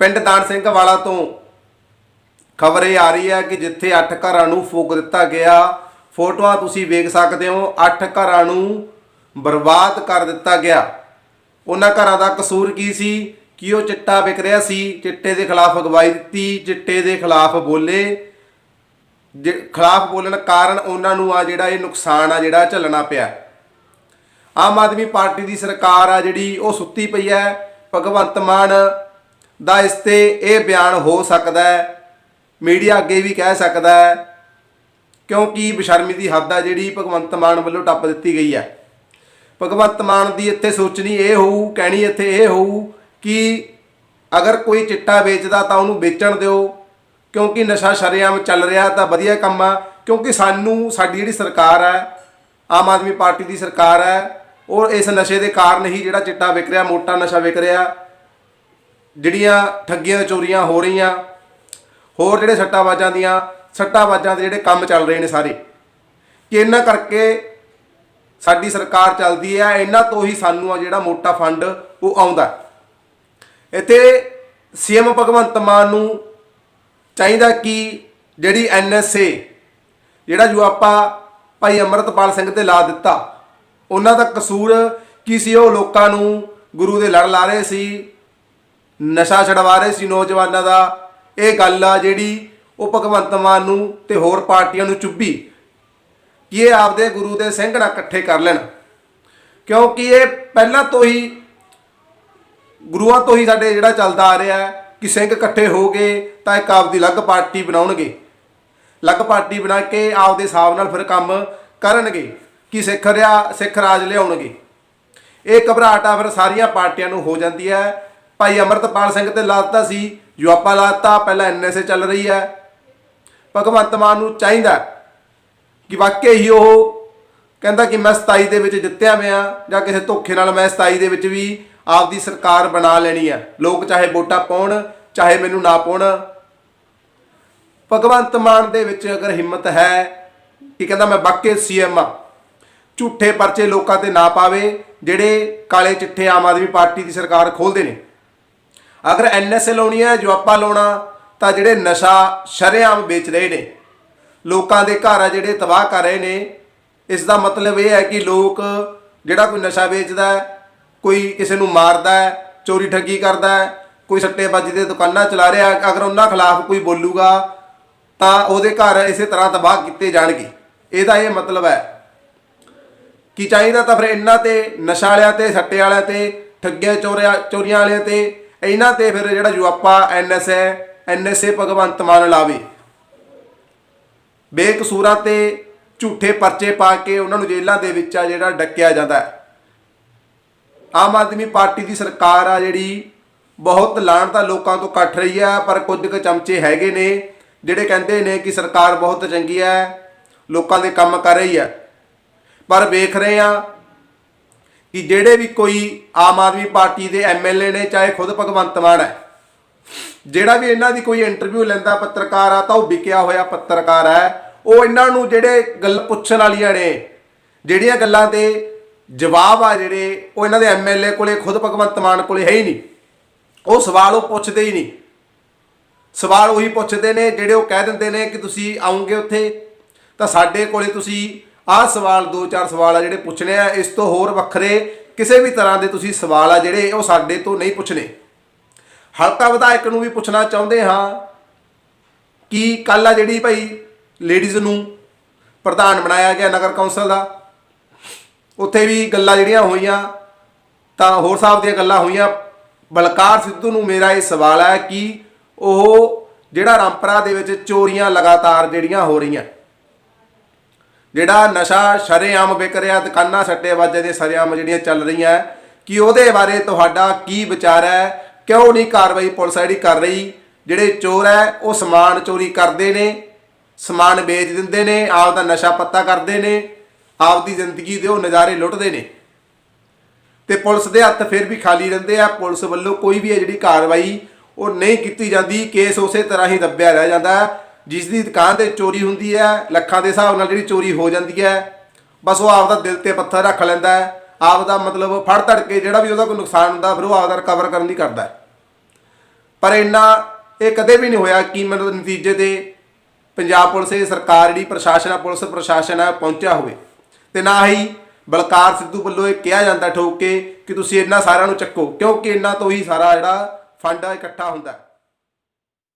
ਪਿੰਡ ਦਾਨ ਸਿੰਘ ਵਾਲਾ ਤੋਂ ਖਬਰ ਇਹ ਆ ਰਹੀ ਹੈ ਕਿ ਜਿੱਥੇ 8 ਘਰਾਂ ਨੂੰ ਫੂਕ ਦਿੱਤਾ ਗਿਆ, ਫੋਟੋਆਂ ਤੁਸੀਂ ਵੇਖ ਸਕਦੇ ਹੋ 8 ਘਰਾਂ ਨੂੰ ਬਰਬਾਦ ਕਰ ਦਿੱਤਾ ਗਿਆ। ਉਹਨਾਂ ਘਰਾਂ ਦਾ ਕਸੂਰ ਕੀ ਸੀ? ਕਿ ਉਹ ਚਿੱਟਾ ਵਿਕ ਰਿਹਾ ਸੀ? ਚਿੱਟੇ ਦੇ ਖਿਲਾਫ ਅਗਵਾਈ ਦਿੱਤੀ, ਚਿੱਟੇ ਦੇ ਖਿਲਾਫ ਬੋਲੇ। ਜੇ ਖਿਲਾਫ ਬੋਲਣ ਕਾਰਨ ਉਹਨਾਂ ਨੂੰ ਆ ਜਿਹੜਾ ਇਹ ਨੁਕਸਾਨ ਆ ਜਿਹੜਾ ਝੱਲਣਾ ਪਿਆ। ਆਮ ਆਦਮੀ ਪਾਰਟੀ ਦੀ ਸਰਕਾਰ ਆ ਜਿਹੜੀ, ਉਹ ਸੁੱਤੀ ਪਈ ਹੈ। ਭਗਵੰਤ ਮਾਨ ਦਾ ਇਸ ਤੇ ਇਹ ਬਿਆਨ ਹੋ ਸਕਦਾ ਹੈ। ਮੀਡੀਆ ਅੱਗੇ ਵੀ ਕਹਿ ਸਕਦਾ ਹੈ, ਕਿਉਂਕਿ ਬਸ਼ਰਮੀ ਦੀ ਹੱਦ ਆ ਜਿਹੜੀ ਭਗਵੰਤ ਮਾਨ ਵੱਲੋਂ ਟੱਪ ਦਿੱਤੀ ਗਈ ਹੈ। ਭਗਵੰਤ ਮਾਨ ਦੀ ਇੱਥੇ ਸੋਚਣੀ ਇਹ ਹੋਊ, ਕਹਿਣੀ ਇੱਥੇ ਇਹ ਹੋਊ ਕਿ ਅਗਰ ਕੋਈ ਚਿੱਟਾ ਵੇਚਦਾ ਤਾਂ ਉਹਨੂੰ ਵੇਚਣ ਦਿਓ, ਕਿਉਂਕਿ ਨਸ਼ਾ ਸ਼ਰੇਆਮ ਚੱਲ ਰਿਹਾ ਤਾਂ ਵਧੀਆ ਕੰਮ ਆ, ਕਿਉਂਕਿ ਸਾਨੂੰ, ਸਾਡੀ ਜਿਹੜੀ ਸਰਕਾਰ ਹੈ, ਆਮ ਆਦਮੀ ਪਾਰਟੀ ਦੀ ਸਰਕਾਰ ਹੈ ਉਹ ਇਸ ਨਸ਼ੇ ਦੇ ਕਾਰਨ ਹੀ ਜਿਹੜਾ ਚਿੱਟਾ ਵਿਕ ਰਿਹਾ, ਮੋਟਾ ਨਸ਼ਾ ਵਿਕ ਰਿਹਾ ਜਿਹੜੀਆਂ ਠੱਗੀਆਂ ਚੋਰੀਆਂ ਹੋ ਰਹੀਆਂ, ਹੋਰ ਜਿਹੜੇ ਸੱਟਾਬਾਜ਼ਾਂ ਦੀਆਂ ਸੱਟਾਬਾਜ਼ਾਂ ਦੇ ਜਿਹੜੇ ਕੰਮ ਚੱਲ ਰਹੇ ਨੇ ਸਾਰੇ, ਕਿ ਇਹਨਾਂ ਕਰਕੇ ਸਾਡੀ ਸਰਕਾਰ ਚੱਲਦੀ ਹੈ ਇਹਨਾਂ ਤੋਂ ਹੀ ਸਾਨੂੰ ਆ ਜਿਹੜਾ ਮੋਟਾ ਫੰਡ ਉਹ ਆਉਂਦਾ। ਇੱਥੇ ਸੀਐਮ ਭਗਵੰਤ ਮਾਨ ਨੂੰ ਚਾਹੀਦਾ ਕਿ ਜਿਹੜੀ ਐਨਐਸਏ, ਜਿਹੜਾ ਜੋ ਆਪਾਂ ਭਾਈ ਅਮਰਤਪਾਲ ਸਿੰਘ ਤੇ ਲਾ ਦਿੱਤਾ, ਉਹਨਾਂ ਦਾ ਕਸੂਰ ਕੀ ਸੀ ਉਹ ਲੋਕਾਂ ਨੂੰ ਗੁਰੂ ਦੇ ਲੜ ਲਾ ਰਹੇ ਸੀ ਨਸ਼ਾ ਛਡਵਾ ਰਹੇ ਸੀ ਨੌਜਵਾਨਾਂ ਦਾ। ਇਹ ਗੱਲ ਆ ਜਿਹੜੀ ਉਹ ਭਗਵੰਤ ਮਾਨ ਨੂੰ ਤੇ ਹੋਰ ਪਾਰਟੀਆਂ ਨੂੰ ਚੁੱਭੀ ਕਿ ਇਹ ਆਪਦੇ ਗੁਰੂ ਦੇ ਸਿੰਘ ਨਾਲ ਇਕੱਠੇ ਕਰ ਲੈਣ। ਕਿਉਂਕਿ ਇਹ ਪਹਿਲਾਂ ਤੋਂ ਹੀ ਗੁਰੂਆਂ ਤੋਂ ਹੀ ਸਾਡੇ ਜਿਹੜਾ ਚੱਲਦਾ ਆ ਰਿਹਾ ਹੈ ਕਿ ਸਿੰਘ ਇਕੱਠੇ ਹੋ ਗਏ ਤਾਂ ਇੱਕ ਆਪਦੀ ਅਲੱਗ ਪਾਰਟੀ ਬਣਾਉਣਗੇ। ਅਲੱਗ ਪਾਰਟੀ ਬਣਾ ਕੇ ਆਪਦੇ ਹਿਸਾਬ ਨਾਲ ਫਿਰ ਕੰਮ ਕਰਨਗੇ ਕਿ ਸਿੱਖ ਰਿਆ ਸਿੱਖ ਰਾਜ ਲਿਆਉਣਗੇ। ਇਹ ਘਬਰਾਹਟ ਆ ਫਿਰ ਸਾਰੀਆਂ ਪਾਰਟੀਆਂ ਨੂੰ ਹੋ ਜਾਂਦੀ ਹੈ। ਭਾਈ ਅਮਰਤਪਾਲ ਸਿੰਘ ਤੇ ਲਾਤਾ ਸੀ, ਜੋ ਆਪਾਂ ਲਾਤਾ, ਪਹਿਲਾਂ ਐਨਐਸਏ ਚੱਲ ਰਹੀ ਹੈ। ਭਗਵੰਤ ਮਾਨ ਨੂੰ ਚਾਹੀਦਾ ਕਿ ਵਾਕਈ ਹੀ ਉਹ ਕਹਿੰਦਾ ਕਿ ਮੈਂ 27 ਦੇ ਵਿੱਚ ਜਿੱਤਿਆ ਪਿਆ, ਜਾਂ ਕਿਸੇ ਧੋਖੇ ਨਾਲ ਮੈਂ 27 ਦੇ ਵਿੱਚ ਵੀ ਆਪਦੀ ਸਰਕਾਰ ਬਣਾ ਲੈਣੀ ਹੈ। ਲੋਕ ਚਾਹੇ ਵੋਟਾਂ ਪਾਉਣ, ਚਾਹੇ ਮੈਨੂੰ ਨਾ ਪਾਉਣ। ਭਗਵੰਤ ਮਾਨ ਦੇ ਵਿੱਚ ਅਗਰ ਹਿੰਮਤ ਹੈ ਕਿ ਕਹਿੰਦਾ ਮੈਂ ਵਾਕਈ ਸੀਐਮ ਆ ਝੂਠੇ ਪਰਚੇ ਲੋਕਾਂ ਤੇ ਨਾ ਪਾਵੇ, ਜਿਹੜੇ ਕਾਲੇ ਚਿੱਠੇ ਆਮ ਆਦਮੀ ਪਾਰਟੀ ਦੀ ਸਰਕਾਰ ਖੋਲਦੇ ਨੇ। ਅਗਰ ਐਨਐਸਏ ਲਾਉਣੀ ਹੈ, ਜਵਾਪਾ ਲਾਉਣਾ, ਤਾਂ ਜਿਹੜੇ ਨਸ਼ਾ ਸ਼ਰੇਆਮ ਵੇਚ ਰਹੇ ਨੇ, ਲੋਕਾਂ ਦੇ ਘਰ ਆ ਜਿਹੜੇ ਤਬਾਹ ਕਰ ਰਹੇ ਨੇ, ਇਸ ਦਾ ਮਤਲਬ ਇਹ ਹੈ ਕਿ ਲੋਕ ਜਿਹੜਾ ਕੋਈ ਨਸ਼ਾ ਵੇਚਦਾ ਹੈ, ਕੋਈ ਕਿਸੇ ਨੂੰ ਮਾਰਦਾ ਹੈ, ਚੋਰੀ ਠੱਗੀ ਕਰਦਾ ਹੈ, ਕੋਈ ਸੱਟੇਬਾਜ਼ੀ ਦੇ ਦੁਕਾਨਾਂ ਚਲਾ ਰਿਹਾ ਅਗਰ ਉਹਨਾਂ ਖਿਲਾਫ ਕੋਈ ਬੋਲੂਗਾ, ਤਾਂ ਉਹਦੇ ਘਰ ਇਸੇ ਤਰ੍ਹਾਂ ਤਬਾਹ ਕੀਤੇ ਜਾਣਗੇ। ਇਹਦਾ ਇਹ ਮਤਲਬ ਹੈ ਕੀ ਚਾਹੀਦਾ ਤਾਂ ਫਿਰ ਇਹਨਾਂ ਤੇ, ਨਸ਼ਾ ਵਾਲਿਆਂ ਤੇ, ਸੱਟੇ ਵਾਲਿਆਂ ਤੇ, ਠੱਗੀਆਂ ਚੋਰਿਆਂ ਚੋਰੀਆਂ ਵਾਲਿਆਂ ਤੇ ਇਹਨਾਂ ਤੇ ਫਿਰ ਜਿਹੜਾ ਜੁਆਪਾ, ਐਨਐਸਏ ਐਨਐਸਏ ਭਗਵੰਤ ਮਾਨ ਲਾਵੇ। ਬੇਕਸੂਰਾਂ ਤੇ ਝੂਠੇ ਪਰਚੇ ਪਾ ਕੇ ਉਹਨਾਂ ਨੂੰ ਜੇਲ੍ਹਾਂ ਦੇ ਵਿੱਚ ਆ ਜਿਹੜਾ ਡੱਕਿਆ ਜਾਂਦਾ ਹੈ। ਆਮ ਆਦਮੀ ਪਾਰਟੀ ਦੀ ਸਰਕਾਰ ਆ ਜਿਹੜੀ ਬਹੁਤ ਲਾਹਣਤਾ ਲੋਕਾਂ ਤੋਂ ਕੱਟ ਰਹੀ ਹੈ, ਪਰ ਕੁਝ ਕੁ ਚਮਚੇ ਹੈਗੇ ਨੇ, ਜਿਹੜੇ ਕਹਿੰਦੇ ਨੇ ਕਿ ਸਰਕਾਰ ਬਹੁਤ ਚੰਗੀ ਹੈ, ਲੋਕਾਂ ਦੇ ਕੰਮ ਕਰ ਰਹੀ ਹੈ। ਪਰ ਵੇਖ ਰਹੇ ਆ ਕਿ ਜਿਹੜੇ ਵੀ ਕੋਈ ਆਮ ਆਦਮੀ ਪਾਰਟੀ ਦੇ ਐਮਐਲਏ ਨੇ, ਚਾਹੇ ਖੁਦ ਭਗਵੰਤ ਮਾਨ ਹੈ, ਜਿਹੜਾ ਵੀ ਇਹਨਾਂ ਦੀ ਕੋਈ ਇੰਟਰਵਿਊ ਲੈਂਦਾ ਪੱਤਰਕਾਰ ਆ, ਤਾਂ ਉਹ ਵਿਕਿਆ ਹੋਇਆ ਪੱਤਰਕਾਰ ਹੈ। ਉਹ ਇਹਨਾਂ ਨੂੰ ਜਿਹੜੇ ਗੱਲ ਪੁੱਛਣ ਵਾਲੀਆਂ ਨੇ, ਜਿਹੜੀਆਂ ਗੱਲਾਂ ਤੇ ਜਵਾਬ ਆ ਜਿਹੜੇ, ਉਹ ਇਹਨਾਂ ਦੇ ਐਮਐਲਏ ਕੋਲੇ, ਖੁਦ ਭਗਵੰਤ ਮਾਨ ਕੋਲੇ ਹੈ ਹੀ ਨਹੀਂ। ਉਹ ਸਵਾਲ ਉਹ ਪੁੱਛਦੇ ਹੀ ਨਹੀਂ। ਸਵਾਲ ਉਹੀ ਪੁੱਛਦੇ ਨੇ, ਜਿਹੜੇ ਉਹ ਕਹਿ ਦਿੰਦੇ ਨੇ ਕਿ ਤੁਸੀਂ ਆਉਂਗੇ ਉੱਥੇ, ਤਾਂ ਸਾਡੇ ਕੋਲੇ ਤੁਸੀਂ ਆਹ ਸਵਾਲ, ਦੋ ਚਾਰ ਸਵਾਲ ਆ ਜਿਹੜੇ ਪੁੱਛਣੇ ਆ, ਇਸ ਤੋਂ ਹੋਰ ਵੱਖਰੇ ਕਿਸੇ ਵੀ ਤਰ੍ਹਾਂ ਦੇ ਤੁਸੀਂ ਸਵਾਲ ਆ ਜਿਹੜੇ ਉਹ ਸਾਡੇ ਤੋਂ ਨਹੀਂ ਪੁੱਛਣੇ। ਹਲਕਾ ਵਿਧਾਇਕ ਨੂੰ ਵੀ ਪੁੱਛਣਾ ਚਾਹੁੰਦੇ ਹਾਂ ਕਿ ਕੱਲ ਆ ਜਿਹੜੀ ਭਾਈ ਲੇਡੀਜ਼ ਨੂੰ ਪ੍ਰਧਾਨ ਬਣਾਇਆ ਗਿਆ ਨਗਰ ਕੌਂਸਲ ਦਾ, ਉੱਥੇ ਵੀ ਗੱਲਾਂ ਜਿਹੜੀਆਂ ਹੋਈਆਂ, ਤਾਂ ਹੋਰ ਸਾਹਿਬ ਦੀਆਂ ਗੱਲਾਂ ਹੋਈਆਂ। ਬਲਕਾਰ ਸਿੱਧੂ ਨੂੰ ਮੇਰਾ ਇਹ ਸਵਾਲ ਹੈ ਕਿ ਉਹ ਜਿਹੜਾ ਰੰਪਰਾ ਦੇ ਵਿੱਚ ਚੋਰੀਆਂ ਲਗਾਤਾਰ ਜਿਹੜੀਆਂ ਹੋ ਰਹੀਆਂ ਜਿਹੜਾ ਨਸ਼ਾ ਸ਼ਰੇਆਮ ਵਿਕ ਰਿਹਾ, ਦੁਕਾਨਾਂ ਸੱਟੇਬਾਜ਼ੇ ਦੇ ਸ਼ਰੇਆਮ ਜਿਹੜੀਆਂ ਚੱਲ ਰਹੀਆਂ। ਕਿ ਉਹਦੇ ਬਾਰੇ ਤੁਹਾਡਾ ਕੀ ਵਿਚਾਰ ਹੈ? ਕਿਉਂ ਨਹੀਂ ਕਾਰਵਾਈ ਪੁਲਿਸ ਜਿਹੜੀ ਕਰ ਰਹੀ? ਜਿਹੜੇ ਚੋਰ ਹੈ, ਉਹ ਸਮਾਨ ਚੋਰੀ ਕਰਦੇ ਨੇ, ਸਮਾਨ ਵੇਚ ਦਿੰਦੇ ਨੇ, ਆਪ ਦਾ ਨਸ਼ਾ ਪੱਤਾ ਕਰਦੇ ਨੇ ਆਪ ਦੀ ਜ਼ਿੰਦਗੀ ਦੇ ਉਹ ਨਜ਼ਾਰੇ ਲੁੱਟਦੇ ਨੇ। ਤੇ ਪੁਲਿਸ ਦੇ ਹੱਥ ਫਿਰ ਵੀ ਖਾਲੀ ਰਹਿੰਦੇ ਆ, ਪੁਲਿਸ ਵੱਲੋਂ ਕੋਈ ਵੀ ਹੈ ਜਿਹੜੀ ਕਾਰਵਾਈ ਉਹ ਨਹੀਂ ਕੀਤੀ ਜਾਂਦੀ, ਕੇਸ ਉਸੇ ਤਰ੍ਹਾਂ ਹੀ ਦੱਬਿਆ ਰਹਿ ਜਾਂਦਾ। ਜਿਸ ਦੀ ਦੁਕਾਨ ਤੇ ਚੋਰੀ ਹੁੰਦੀ ਹੈ, ਲੱਖਾਂ ਦੇ ਹਿਸਾਬ ਨਾਲ ਜਿਹੜੀ ਚੋਰੀ ਹੋ ਜਾਂਦੀ ਹੈ, ਬਸ ਉਹ ਆਪਦਾ ਦਿਲ ਤੇ ਪੱਥਰ ਰੱਖ ਲੈਂਦਾ ਹੈ, ਆਪਦਾ ਮਤਲਬ ਫੜ ਧੜ ਕੇ ਜਿਹੜਾ ਵੀ ਉਹਦਾ ਕੋਈ ਨੁਕਸਾਨ ਹੁੰਦਾ, ਫਿਰ ਉਹ ਆਪਦਾ ਰਿਕਵਰ ਕਰਨ ਦੀ ਕਰਦਾ ਹੈ। ਪਰ ਇੰਨਾ ਇਹ ਕਦੇ ਵੀ ਨਹੀਂ ਹੋਇਆ ਕਿ ਮਤਲਬ ਨਤੀਜੇ ਤੇ ਪੰਜਾਬ ਪੁਲਿਸ ਇਹ ਸਰਕਾਰ ਜਿਹੜੀ ਪ੍ਰਸ਼ਾਸਨ ਆ, ਪੁਲਿਸ ਪ੍ਰਸ਼ਾਸਨ ਆ, ਪਹੁੰਚਿਆ ਹੋਵੇ। ਤੇ ਨਾ ਹੀ ਬਲਕਾਰ ਸਿੱਧੂ ਵੱਲੋਂ ਇਹ ਕਿਹਾ ਜਾਂਦਾ ਠੋਕ ਕੇ ਕਿ ਤੁਸੀਂ ਇਹਨਾਂ ਸਾਰਿਆਂ ਨੂੰ ਚੱਕੋ, ਕਿਉਂਕਿ ਇਹਨਾਂ ਤੋਂ ਹੀ ਸਾਰਾ ਜਿਹੜਾ ਫੰਡ ਇਕੱਠਾ ਹੁੰਦਾ ਹੈ।